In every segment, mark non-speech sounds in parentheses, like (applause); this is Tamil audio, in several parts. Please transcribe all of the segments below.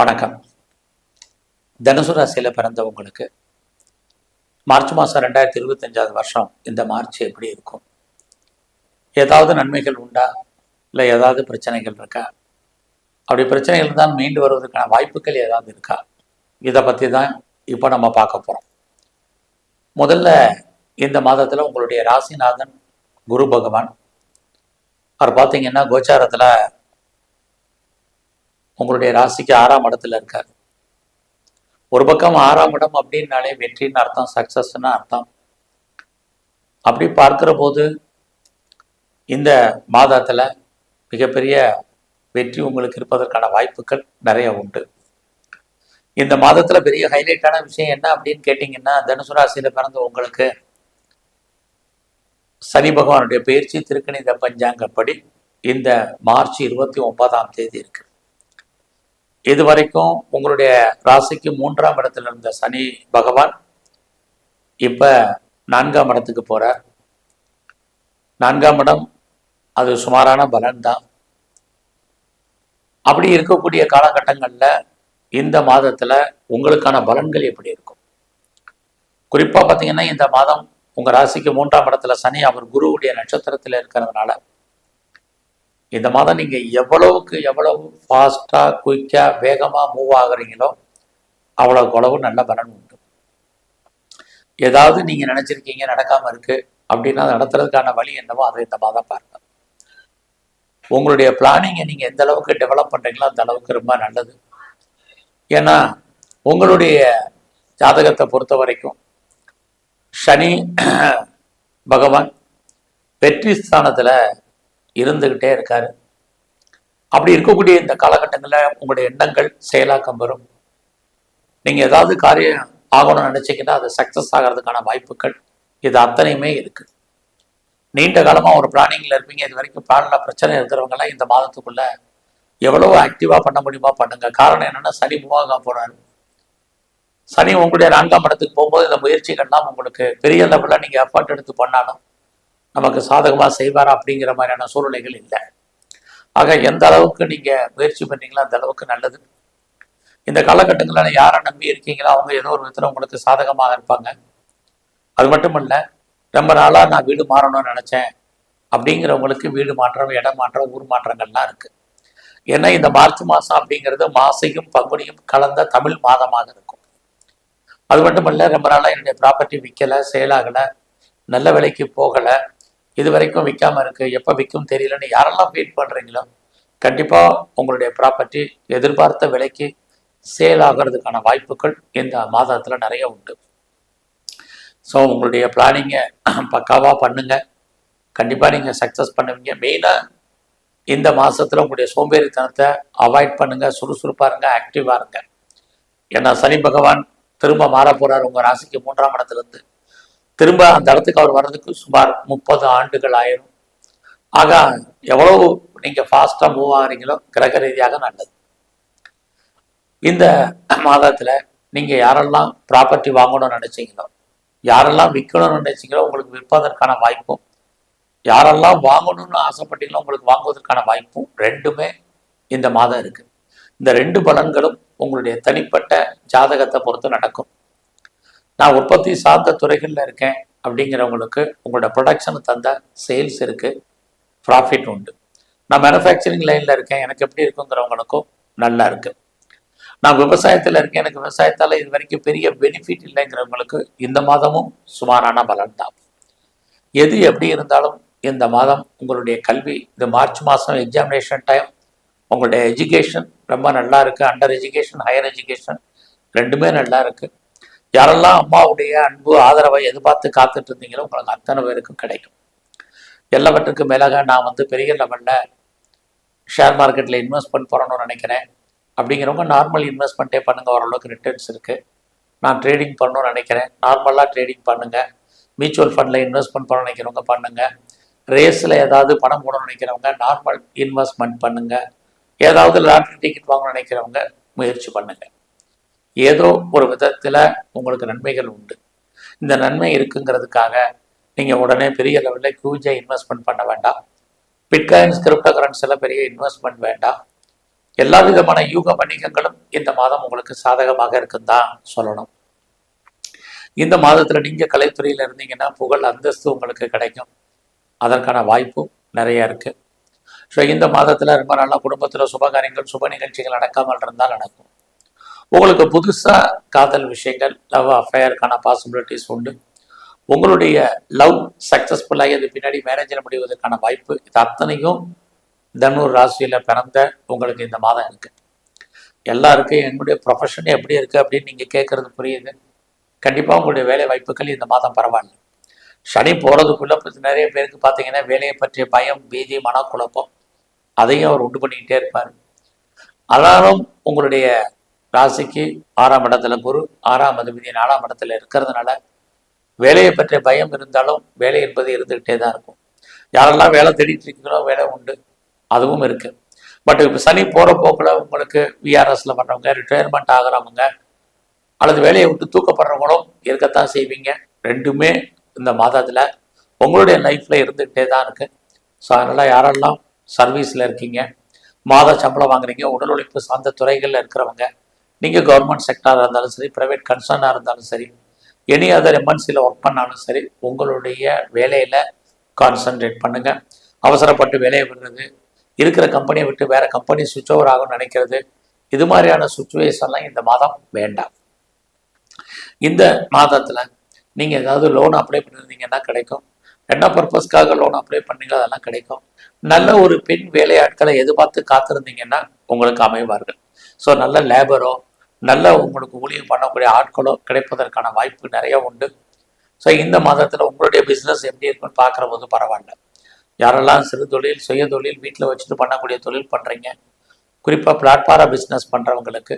வணக்கம். தனுசு ராசியில் பிறந்தவங்களுக்கு மார்ச் மாதம் ரெண்டாயிரத்தி இருபத்தஞ்சாவது வருஷம் இந்த மார்ச் எப்படி இருக்கும்? ஏதாவது நன்மைகள் உண்டா? இல்லை ஏதாவது பிரச்சனைகள் இருக்கா? அப்படி பிரச்சனைகள் தான் மீண்டு வருவதற்கான வாய்ப்புகள் ஏதாவது இருக்கா? இதை பற்றி தான் இப்போ நம்ம பார்க்க போகிறோம் முதல்ல இந்த மாதத்தில் உங்களுடைய ராசிநாதன் குரு பகவான். அவர் பார்த்தீங்கன்னா கோச்சாரத்தில் உங்களுடைய ராசிக்கு ஆறாம் இடத்துல இருக்கார். ஒரு பக்கம் ஆறாம் இடம் அப்படின்னாலே வெற்றின்னு அர்த்தம் சக்சஸ்ன்னு அர்த்தம். அப்படி பார்க்கிற போது இந்த மாதத்துல மிகப்பெரிய வெற்றி உங்களுக்கு இருப்பதற்கான வாய்ப்புகள் நிறைய உண்டு. இந்த மாதத்துல பெரிய ஹைலைட்டான விஷயம் என்ன அப்படின்னு கேட்டிங்கன்னா தனுசு ராசியில பிறந்த உங்களுக்கு சனி பகவானுடைய பயிற்சி திருக்கணித பஞ்சாங்கப்படி இந்த மார்ச் இருபத்தி ஒன்பதாம் தேதி இருக்கு. இது வரைக்கும் உங்களுடைய ராசிக்கு மூன்றாம் இடத்துல இருந்த சனி பகவான் இப்ப நான்காம் இடத்துக்கு போறார். நான்காம் இடம் அது சுமாரான பலன் தான் அப்படி இருக்கக்கூடிய காலகட்டங்கள்ல இந்த மாதத்துல உங்களுக்கான பலன்கள் எப்படி இருக்கும்? குறிப்பா பாத்தீங்கன்னா இந்த மாதம் உங்க ராசிக்கு மூன்றாம் இடத்துல சனி அவர் குருவுடைய நட்சத்திரத்துல இருக்கிறதுனால இந்த மாதம் நீங்க எவ்வளவுக்கு எவ்வளவு ஃபாஸ்ட்டாக குயிக்கா வேகமா மூவ் ஆகுறீங்களோ அவ்வளவுக்கு அளவு நல்ல பலன் உண்டு. ஏதாவது நீங்க நினைச்சிருக்கீங்க நடக்காம இருக்கு அப்படின்னா அதை நடத்துறதுக்கான வழி என்னவோ அதை இந்த மாதம் பாருங்க உங்களுடைய பிளானிங்கை நீங்க எந்த அளவுக்கு டெவலப் பண்றீங்களோ அந்த அளவுக்கு ரொம்ப நல்லது. ஏன்னா உங்களுடைய ஜாதகத்தை பொறுத்த வரைக்கும் சனி பகவான் வெற்றி ஸ்தானத்தில் இருந்துக்கிட்டே இருக்கார். அப்படி இருக்கக்கூடிய இந்த காலகட்டங்களில் உங்களுடைய எண்ணங்கள் செயலாக்கம் வரும் நீங்கள் ஏதாவது காரியம் ஆகணும்னு நினச்சிங்கன்னா அது சக்சஸ் ஆகிறதுக்கான வாய்ப்புகள் இது அத்தனையுமே இருக்குது நீண்ட காலமாக ஒரு பிளானிங்கில் இருப்பீங்க. இது வரைக்கும் பிளானில் பிரச்சனை இருக்கிறவங்கலாம் இந்த மாதத்துக்குள்ளே எவ்வளோ ஆக்டிவாக பண்ண முடியுமா பண்ணுங்கள் காரணம் என்னென்னா சனி மூவாக போகிறாரு சனி உங்களுடைய நான்காம் இடத்துக்கு போகும்போது இந்த முயற்சிகள்லாம் உங்களுக்கு பெரிய லெவலில் நீங்க எஃபர்ட் எடுத்து பண்ணாலும் நமக்கு சாதகமாக செய்வாரா அப்படிங்கிற மாதிரியான சூழ்நிலைகள் இல்லை. ஆக எந்த அளவுக்கு நீங்க முயற்சி பண்ணீங்களோ அந்த அளவுக்கு நல்லது. இந்த காலகட்டங்களில் யாரை நம்பி இருக்கீங்களோ அவங்க ஏதோ ஒரு விதத்தில் உங்களுக்கு சாதகமாக இருப்பாங்க. அது மட்டும் இல்லை ரொம்ப நாளாக நான் வீடு மாறணும்னு நினச்சேன் அப்படிங்கிறவங்களுக்கு வீடு மாற்றம் இடம் மாற்றம் ஊர் மாற்றங்கள்லாம் இருக்குது ஏன்னா இந்த மார்ச் மாதம் அப்படிங்கிறது மாசையும் பங்குனியும் கலந்த தமிழ் மாதமாக இருக்கும். அது மட்டும் ரொம்ப நாளாக என்னுடைய ப்ராப்பர்ட்டி விற்கலை சேலாகலை நல்ல விலைக்கு போகலை இது வரைக்கும் விற்காமல் இருக்கு எப்போ விற்கும் தெரியலன்னு யாரெல்லாம் ஃபீட் பண்ணுறீங்களோ கண்டிப்பாக உங்களுடைய ப்ராப்பர்ட்டி எதிர்பார்த்த விலைக்கு சேல் ஆகிறதுக்கான வாய்ப்புகள் இந்த மாதத்தில் நிறைய உண்டு. ஸோ உங்களுடைய பிளானிங்கை (clears throat) பக்காவாக பண்ணுங்க. கண்டிப்பாக நீங்கள் சக்ஸஸ் பண்ணுவீங்க. மெயினாக இந்த மாதத்தில் உங்களுடைய சோம்பேறித்தனத்தை அவாய்ட் பண்ணுங்கள் சுறுசுறுப்பாக இருங்க ஆக்டிவாக இருங்க. ஏன்னா சனி பகவான் திரும்ப மாற போறார் உங்க ராசிக்கு மூன்றாம் இடத்துலேருந்து. திரும்ப அந்த இடத்துக்கு அவர் வர்றதுக்கு சுமார் முப்பது ஆண்டுகள் ஆயிரும். ஆக எவ்வளவு நீங்க ஃபாஸ்டா மூவ் ஆகுறீங்களோ கிரக ரீதியாக நல்லது. இந்த மாதத்துல நீங்க யாரெல்லாம் ப்ராப்பர்ட்டி வாங்கணும்னு நினைச்சீங்களோ யாரெல்லாம் விற்கணும்னு நினைச்சீங்களோ உங்களுக்கு விற்பதற்கான வாய்ப்பும் யாரெல்லாம் வாங்கணும்னு ஆசைப்பட்டீங்களோ உங்களுக்கு வாங்குவதற்கான வாய்ப்பும் ரெண்டுமே இந்த மாதம் இருக்கு. இந்த ரெண்டு பலன்களும் உங்களுடைய தனிப்பட்ட ஜாதகத்தை பொறுத்து நடக்கும். நான் உற்பத்தி சார்ந்த துறைகளில் இருக்கேன் அப்படிங்கிறவங்களுக்கு உங்களோட ப்ரொடக்ஷன் தந்த சேல்ஸ் இருக்குது ப்ராஃபிட் உண்டு. நான் மேனுஃபேக்சரிங் லைனில் இருக்கேன். எனக்கு எப்படி இருக்குங்கிறவங்களுக்கும் நல்லா இருக்கு. நான் விவசாயத்தில் இருக்கேன். எனக்கு விவசாயத்தால் இது வரைக்கும் பெரிய பெனிஃபிட் இல்லைங்கிறவங்களுக்கு இந்த மாதமும் சுமாரான பலன் தான். எது எப்படி இருந்தாலும் இந்த மாதம் உங்களுடைய கல்வி இந்த மார்ச் மாதம் எக்ஸாமினேஷன் டைம் உங்களுடைய எஜுகேஷன் ரொம்ப நல்லா இருக்குது அண்டர் எஜுகேஷன் ஹையர் எஜுகேஷன் ரெண்டுமே நல்லா இருக்குது யாரெல்லாம் அம்மாவுடைய அன்பு ஆதரவை எதிர்பார்த்து காத்துட்டு இருந்தீங்களோ உங்களுக்கு அத்தனை பேருக்கும் கிடைக்கும். எல்லாவற்றுக்கும் மேலாக நான் வந்து பெரிய லெவலில் ஷேர் மார்க்கெட்டில் இன்வெஸ்ட்மெண்ட் பண்ணணும்னு நினைக்கிறேன். அப்படிங்கிறவங்க நார்மல் இன்வெஸ்ட்மெண்ட்டே பண்ணுங்க. ஓரளவுக்கு ரிட்டர்ன்ஸ் இருக்குது நான் ட்ரேடிங் பண்ணணும்னு நினைக்கிறேன். நார்மலாக ட்ரேடிங் பண்ணுங்கள் மியூச்சுவல் ஃபண்டில் இன்வெஸ்ட்மெண்ட் பண்ண நினைக்கிறவங்க பண்ணுங்கள் ரேஸில் ஏதாவது பணம் போடணும்னு நினைக்கிறவங்க நார்மல் இன்வெஸ்ட்மெண்ட் பண்ணுங்கள் ஏதாவது லாட்ரி டிக்கெட் வாங்கணும்னு நினைக்கிறவங்க முயற்சி பண்ணுங்க. ஏதோ ஒரு விதத்தில் உங்களுக்கு நன்மைகள் உண்டு. இந்த நன்மை இருக்குங்கிறதுக்காக நீங்கள் உடனே பெரிய லெவலில் ஹியூஜாக இன்வெஸ்ட்மெண்ட் பண்ண வேண்டாம். பிட்காயின்ஸ் கிரிப்டோ கரன்சியில் பெரிய இன்வெஸ்ட்மெண்ட் வேண்டாம். எல்லா விதமான யூக வணிகங்களும் இந்த மாதம் உங்களுக்கு சாதகமாக இருக்குன்னு தான் சொல்லணும். இந்த மாதத்தில் நீங்கள் கலைத்துறையில் இருந்தீங்கன்னா புகழ் அந்தஸ்து உங்களுக்கு கிடைக்கும். அதற்கான வாய்ப்பும் நிறைய இருக்குது ஸோ இந்த மாதத்தில் ரொம்ப நல்லா குடும்பத்தில் சுபகாரியங்கள் சுப நிகழ்ச்சிகள் நடக்காமல் இருந்தால் நடக்கும். உங்களுக்கு புதுசாக காதல் விஷயங்கள் லவ் அஃபேருக்கான பாசிபிலிட்டிஸ் உண்டு. உங்களுடைய லவ் சக்ஸஸ்ஃபுல்லாகி அது பின்னாடி மேரேஜில் முடிவதற்கான வாய்ப்பு இது அத்தனையும் தனுர் ராசியில் பிறந்த உங்களுக்கு இந்த மாதம் இருக்குது எல்லாருக்கும் என்னுடைய ப்ரொஃபஷன் எப்படி இருக்குது அப்படின்னு நீங்கள் கேட்குறது புரியுது. கண்டிப்பாக உங்களுடைய வேலை வாய்ப்புகள் இந்த மாதம் பரவாயில்ல. சனி போகிறதுக்குள்ளே நிறைய பேருக்கு பார்த்தீங்கன்னா வேலையை பற்றிய பயம் பீதி மனக்குழப்பம் அதையும் அவர் உண்டு பண்ணிக்கிட்டே இருப்பார். ஆனாலும் உங்களுடைய ராசிக்கு ஆறாம் இடத்துல குரு ஆறாம் அதிபதி நாலாம் இடத்துல இருக்கிறதுனால வேலையை பற்றிய பயம் இருந்தாலும் வேலை என்பது இருந்துகிட்டே தான் இருக்கும். யாரெல்லாம் வேலை தேடிட்டு இருக்கீங்களோ வேலை உண்டு. அதுவும் இருக்கு. பட் இப்போ சனி போகிற போக்கில் உங்களுக்கு விஆர்எஸ்ல பண்ணுறவங்க ரிட்டையர்மெண்ட் ஆகிறவங்க அல்லது வேலையை விட்டு தூக்கப்படுறவங்களும் இருக்கத்தான் செய்வீங்க. ரெண்டுமே இந்த மாதத்தில் உங்களுடைய லைஃப்பில் இருந்துகிட்டே தான் இருக்கு. ஸோ அதனால் யாரெல்லாம் சர்வீஸில் இருக்கீங்க மாத சம்பளம் வாங்குறீங்க உடல் உழைப்பு சார்ந்த துறைகளில் இருக்கிறவங்க நீங்கள் கவர்மெண்ட் செக்டராக இருந்தாலும் சரி ப்ரைவேட் கன்சர்னாக இருந்தாலும் சரி எனி அதர் எம்என்சியில் ஒர்க் பண்ணாலும் சரி உங்களுடைய வேலையில் கான்சன்ட்ரேட் பண்ணுங்கள் அவசரப்பட்டு வேலையை விடுறது இருக்கிற கம்பெனியை விட்டு வேற கம்பெனி சுவிட்ச் ஓவர் ஆகும்னு நினைக்கிறது இது மாதிரியான சுச்சுவேஷன்லாம் இந்த மாதம் வேண்டாம். இந்த மாதத்தில் நீங்கள் ஏதாவது லோன் அப்ளை பண்ணியிருந்தீங்கன்னா கிடைக்கும். என்ன பர்பஸ்க்காக லோன் அப்ளை பண்ணீங்க அதெல்லாம் கிடைக்கும். நல்ல ஒரு பெண் வேலையாட்களை எதிர்பார்த்து காத்திருந்தீங்கன்னா உங்களுக்கு அமைவார்கள். ஸோ நல்ல லேபரோ நல்ல உங்களுக்கு ஊழியம் பண்ணக்கூடிய ஆட்களோ கிடைப்பதற்கான வாய்ப்பு நிறைய உண்டு. ஸோ இந்த மாதத்தில் உங்களுடைய பிஸ்னஸ் எப்படி இருக்குன்னு பார்க்குற போது பரவாயில்ல. யாரெல்லாம் சிறு தொழில் சுய தொழில் வீட்டில் வச்சுட்டு பண்ணக்கூடிய தொழில் பண்ணுறீங்க குறிப்பாக பிளாட்ஃபார பிஸ்னஸ் பண்ணுறவங்களுக்கு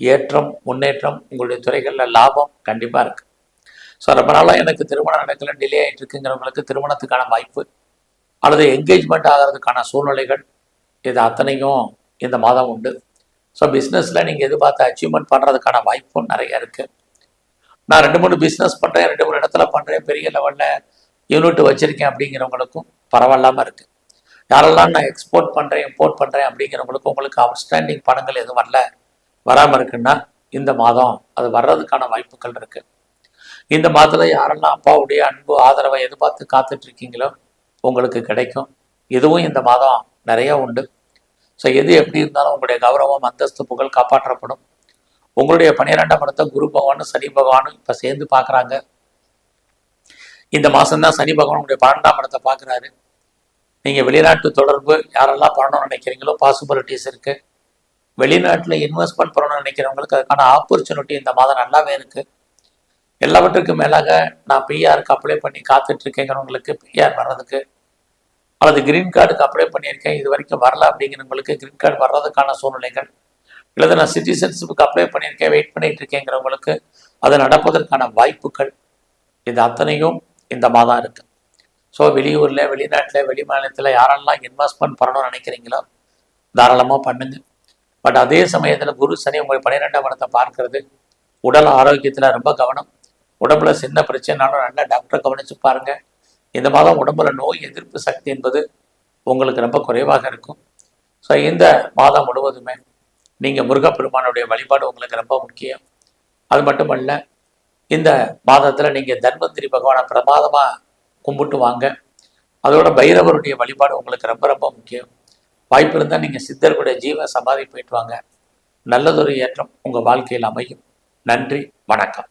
ஏற்றம் முன்னேற்றம் உங்களுடைய துறைகளில் லாபம் கண்டிப்பாக இருக்குது ஸோ ரொம்ப நாளாக எனக்கு திருமணம் நடக்கல டிலே ஆகிட்டு இருக்குங்கிறவங்களுக்கு திருமணத்துக்கான வாய்ப்பு அல்லது என்கேஜ்மெண்ட் ஆகிறதுக்கான சூழ்நிலைகள் இது அத்தனையும் இந்த மாதம் உண்டு. ஸோ பிஸ்னஸில் நீங்கள் எதிர்பார்த்து அச்சீவ்மெண்ட் பண்ணுறதுக்கான வாய்ப்பும் நிறைய இருக்குது நான் ரெண்டு மூணு பிஸ்னஸ் பண்ணுறேன் ரெண்டு மூணு இடத்துல பண்ணுறேன் பெரிய லெவலில் யூனிட் வச்சுருக்கேன் அப்படிங்கிறவங்களுக்கும் பரவாயில்லாமல் இருக்குது யாரெல்லாம் நான் எக்ஸ்போர்ட் பண்ணுறேன் இம்போர்ட் பண்ணுறேன் அப்படிங்கிறவங்களுக்கும் உங்களுக்கு அவுட்ஸ்டாண்டிங் பணங்கள் எதுவும் வரல வராமல் இருக்குன்னா இந்த மாதம் அது வர்றதுக்கான வாய்ப்புகள் இருக்குது இந்த மாதத்தில் யாரெல்லாம் அப்பாவுடைய அன்பு ஆதரவை எதிர்பார்த்து காத்துட்டு இருக்கீங்களோ உங்களுக்கு கிடைக்கும். இதுவும் இந்த மாதம் நிறைய உண்டு. ஸோ எது எப்படி இருந்தாலும் உங்களுடைய கௌரவம் அந்தஸ்து புகழ் காப்பாற்றப்படும். உங்களுடைய பன்னிரெண்டாம் இடத்தை குரு பகவானும் சனி பகவானும் இப்போ சேர்ந்து பார்க்குறாங்க இந்த மாதம்தான் சனி பகவான் உங்களுடைய பன்னெண்டாம் இடத்தை பார்க்குறாரு நீங்கள் வெளிநாட்டு தொடர்பு யாரெல்லாம் பண்ணணும்னு நினைக்கிறீங்களோ பாசிபிலிட்டிஸ் இருக்குது வெளிநாட்டில் இன்வெஸ்ட்மெண்ட் பண்ணணும்னு நினைக்கிறவங்களுக்கு அதுக்கான ஆப்பர்ச்சுனிட்டி இந்த மாதம் நல்லாவே இருக்குது எல்லாவற்றுக்கும் மேலாக நான் பிஆருக்கு அப்ளை பண்ணி காத்துட்டு இருக்கேங்கிறவங்களுக்கு பிஆர் வர்றதுக்கு அல்லது கிரீன் கார்டுக்கு அப்ளை பண்ணியிருக்கேன் இது வரைக்கும் வரல அப்படிங்கிறவங்களுக்கு கிரீன் கார்டு வர்றதுக்கான சூழ்நிலைகள் இல்லது நான் சிட்டிசன்ஷிப்புக்கு அப்ளை பண்ணியிருக்கேன் வெயிட் பண்ணிட்டு இருக்கேங்கிறவங்களுக்கு அது நடப்பதற்கான வாய்ப்புகள் இது அத்தனையும் இந்த மாதம் இருக்கு. ஸோ வெளியூரில் வெளிநாட்டில் வெளி மாநிலத்தில் யாரெல்லாம் இன்வெஸ்ட்மெண்ட் பண்ணணும்னு நினைக்கிறீங்களோ தாராளமாக பண்ணுங்க. பட் அதே சமயத்தில் குரு சனி உங்களை பன்னிரெண்டாம் இடத்தை பார்க்கறது உடல் ஆரோக்கியத்தில் ரொம்ப கவனம். உடம்புல சின்ன பிரச்சனைனாலும் நல்லா டாக்டரை கவனிச்சு பாருங்கள் இந்த மாதம் உடம்புல நோய் எதிர்ப்பு சக்தி என்பது உங்களுக்கு ரொம்ப குறைவாக இருக்கும். ஸோ இந்த மாதம் முழுவதுமே நீங்கள் முருகப்பெருமானுடைய வழிபாடு உங்களுக்கு ரொம்ப முக்கியம். அது மட்டுமல்ல இந்த மாதத்தில் நீங்கள் தன்வந்திரி பகவானை பிரமாதமாக கும்பிட்டு வாங்க. அதோட பைரவருடைய வழிபாடு உங்களுக்கு ரொம்ப ரொம்ப முக்கியம். வாய்ப்பு இருந்தால் நீங்கள் சித்தர்களுடைய ஜீவ சமாதி போயிட்டு வாங்க. நல்லதொரு ஏற்றம் உங்கள் வாழ்க்கையில் அமையும். நன்றி வணக்கம்.